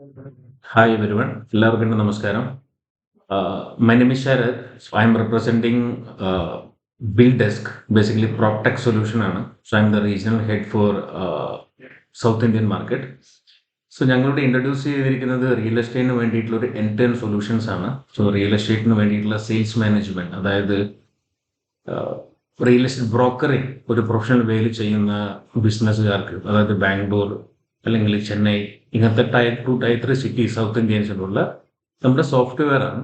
Hi everyone, എല്ലാവർക്കും നമസ്കാരം. My name is Sharath I'm representing BillDesk basically proptech solution ആണ്. So I'm the regional head for South Indian market so ഞങ്ങളിവിടെ introduce ചെയ്തിരിക്കുന്നത് real എസ്റ്റേറ്റിന് വേണ്ടിയിട്ടുള്ള ഒരു എൻ ടേൺ സൊല്യൂഷൻസ് ആണ് സോ റിയൽ എസ്റ്റേറ്റിന് വേണ്ടിയിട്ടുള്ള സെയിൽസ് മാനേജ്മെന്റ് അതായത് റിയൽ എസ്റ്റേറ്റ് ബ്രോക്കറിംഗ് ഒരു പ്രൊഫഷണൽ വേയിൽ ചെയ്യുന്ന ബിസിനസ്സുകാർക്ക് അതായത് ബാംഗ്ലൂർ അല്ലെങ്കിൽ ചെന്നൈ ഇങ്ങനത്തെ tier two tier three city south ഇന്ത്യൻസിലുള്ള നമ്മുടെ സോഫ്റ്റ്വെയർ ആണ്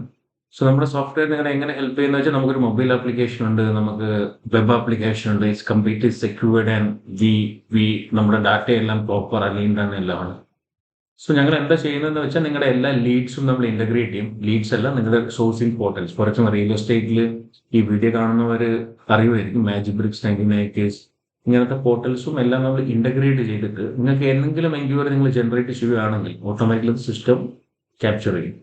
സോ നമ്മുടെ സോഫ്റ്റ്വെയർ നിങ്ങളെ എങ്ങനെ ഹെൽപ്പ് ചെയ്യുന്ന വെച്ചാൽ നമുക്കൊരു മൊബൈൽ ആപ്ലിക്കേഷൻ ഉണ്ട് നമുക്ക് വെബ് ആപ്ലിക്കേഷൻ ഉണ്ട് it's completely secured and we we നമ്മുടെ ഡാറ്റ എല്ലാം പ്രോപ്പർ അലൈൻഡ് ആണ് എല്ലാമാണ്. സോ ഞങ്ങൾ എന്താ ചെയ്യുന്നതെന്ന് വെച്ചാൽ നിങ്ങളുടെ എല്ലാ ലീഡ്സും നമ്മൾ ഇന്റഗ്രേറ്റ് ചെയ്യും. ലീഡ്സ് എല്ലാം നിങ്ങളുടെ സോഴ്സിംഗ് പോർട്ടൽസ് എക്സാമ്പിൾ റിയൽ എസ്റ്റേറ്റിൽ ഈ വീഡിയോ കാണുന്നവർ അറിയുമായിരിക്കും. മാജിക് ബ്രിക്സ് നയന്റി നയന്റീസ് ഇങ്ങനത്തെ പോർട്ടൽസും എല്ലാം നമ്മൾ ഇന്റഗ്രേറ്റ് ചെയ്തിട്ട് നിങ്ങൾക്ക് എന്തെങ്കിലും എൻക്വയറി നിങ്ങൾ ജനറേറ്റ് ചെയ്യുകയാണെങ്കിൽ ഓട്ടോമാറ്റിക്കലി സിസ്റ്റം ക്യാപ്ചർ ചെയ്യും.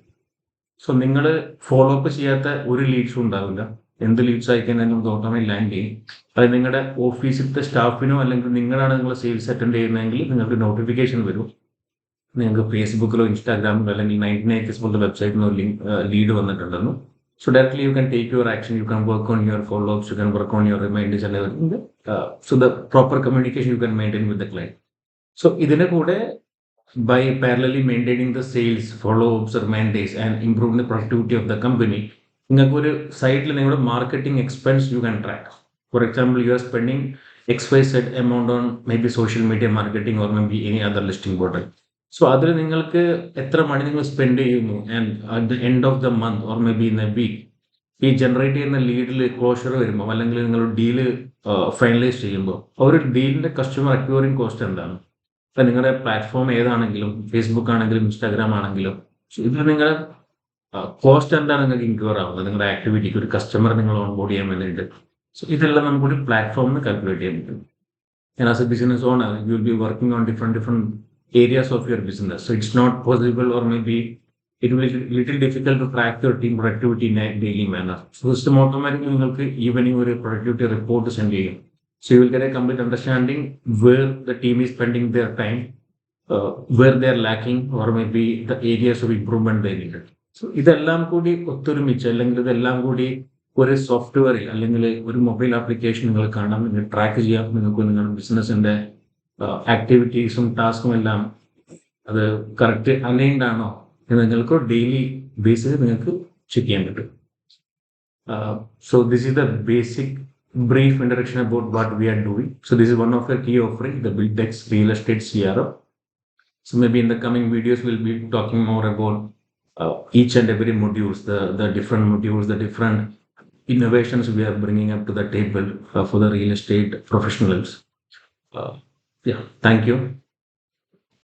സോ നിങ്ങൾ ഫോളോ അപ്പ് ചെയ്യാത്ത ഒരു ലീഡ്സും ഉണ്ടാവില്ല. എന്ത് ലീഡ്സ് അയക്കുന്നതിനും നമുക്ക് ഓട്ടോമാറ്റിക് ലാൻഡ് ചെയ്യും. അത് നിങ്ങളുടെ ഓഫീസിലത്തെ സ്റ്റാഫിനോ അല്ലെങ്കിൽ നിങ്ങളാണ് നിങ്ങൾ സെയിൽസ് അറ്റൻഡ് ചെയ്യുന്നതെങ്കിൽ നിങ്ങൾക്ക് നോട്ടിഫിക്കേഷൻ വരും. നിങ്ങൾക്ക് ഫേസ്ബുക്കിലോ ഇൻസ്റ്റാഗ്രാമിലോ അല്ലെങ്കിൽ നയന്റി നയൻ കേസ് പോലത്തെ വെബ്സൈറ്റിൽ നിന്നോ ലീഡ് വന്നിട്ടുണ്ടെന്ന്. So directly you can take your action, you can work on your follow-ups, you can work on your reminders and everything. Uh, so the proper communication you can maintain with the client. So in കൂടെ by parallelly maintaining the sales, follow-ups, reminders and improving the productivity of the company, നിങ്ങൾക്ക് ഒരു സൈഡിൽ നിങ്ങളുടെ marketing expense you can track for example you are spending X Y Z amount on maybe social media marketing or maybe any other listing portal so അതിൽ നിങ്ങൾക്ക് എത്ര money നിങ്ങൾ spend ചെയ്യുന്നു? And at the end of the month or maybe in a week ഈ generate ചെയ്യുന്ന ലീഡിൽ closure വരുമ്പോൾ അല്ലെങ്കിൽ നിങ്ങൾ ഡീൽ ഫൈനലൈസ് ചെയ്യുമ്പോൾ ഒരു ഡീലിന്റെ കസ്റ്റമർ അക്യൂറിംഗ് കോസ്റ്റ് എന്താണ്? ഇപ്പം നിങ്ങളുടെ പ്ലാറ്റ്ഫോം ഏതാണെങ്കിലും ഫേസ്ബുക്ക് ആണെങ്കിലും ഇൻസ്റ്റാഗ്രാം ആണെങ്കിലും ഇതിൽ നിങ്ങൾ കോസ്റ്റ് എന്താണ് നിങ്ങൾക്ക് ഇൻക്യൂർ ആവുന്നത്? നിങ്ങളുടെ ആക്ടിവിറ്റിക്ക് ഒരു കസ്റ്റമർ നിങ്ങൾ ഓൺബോർഡ് ചെയ്യാൻ വേണ്ടിയിട്ട്. സോ ഇതെല്ലാം നമുക്കൊരു പ്ലാറ്റ്ഫോമിൽ കാൽക്കുലേറ്റ് ചെയ്യാൻ പറ്റും. As as a business owner, you be working on different different areas of your business. So it's not possible or maybe it will be little difficult to track your team productivity in a daily manner. So system automatically നിങ്ങൾക്ക് evening ഒരു productivity report send ചെയ്യും so you will get a complete understanding where the team is spending their time where they're lacking or maybe the areas of improvement the need so ഇതെല്ലാം കൂടി ഒത്തൊരുമിച്ച് അല്ലെങ്കിൽ ഇതെല്ലാം കൂടി ഒരു സോഫ്റ്റ്വെയറിൽ അല്ലെങ്കിൽ ഒരു മൊബൈൽ ആപ്ലിക്കേഷൻ നിങ്ങൾ കാണാം നിങ്ങൾ ട്രാക്ക് ചെയ്യാം നിങ്ങൾക്ക് നിങ്ങളുടെ ബിസിനസിന്റെ ആക്ടിവിറ്റീസും ടാസ്കും എല്ലാം അത് കറക്റ്റ് അലൈൻഡ് ആണോ എന്ന് നിങ്ങൾക്ക് ഡെയിലി ബേസിൽ നിങ്ങൾക്ക് ചെക്ക് ചെയ്യാൻ പറ്റും so this is the basic brief introduction about what we are doing so this is one of your key offering the Buildex real estate C R O So maybe in the coming videos, we'll be talking more about uh, each and every modules, the, the different modules, the different innovations we are bringing up to the table uh, for the real estate professionals. Uh, yeah, thank you.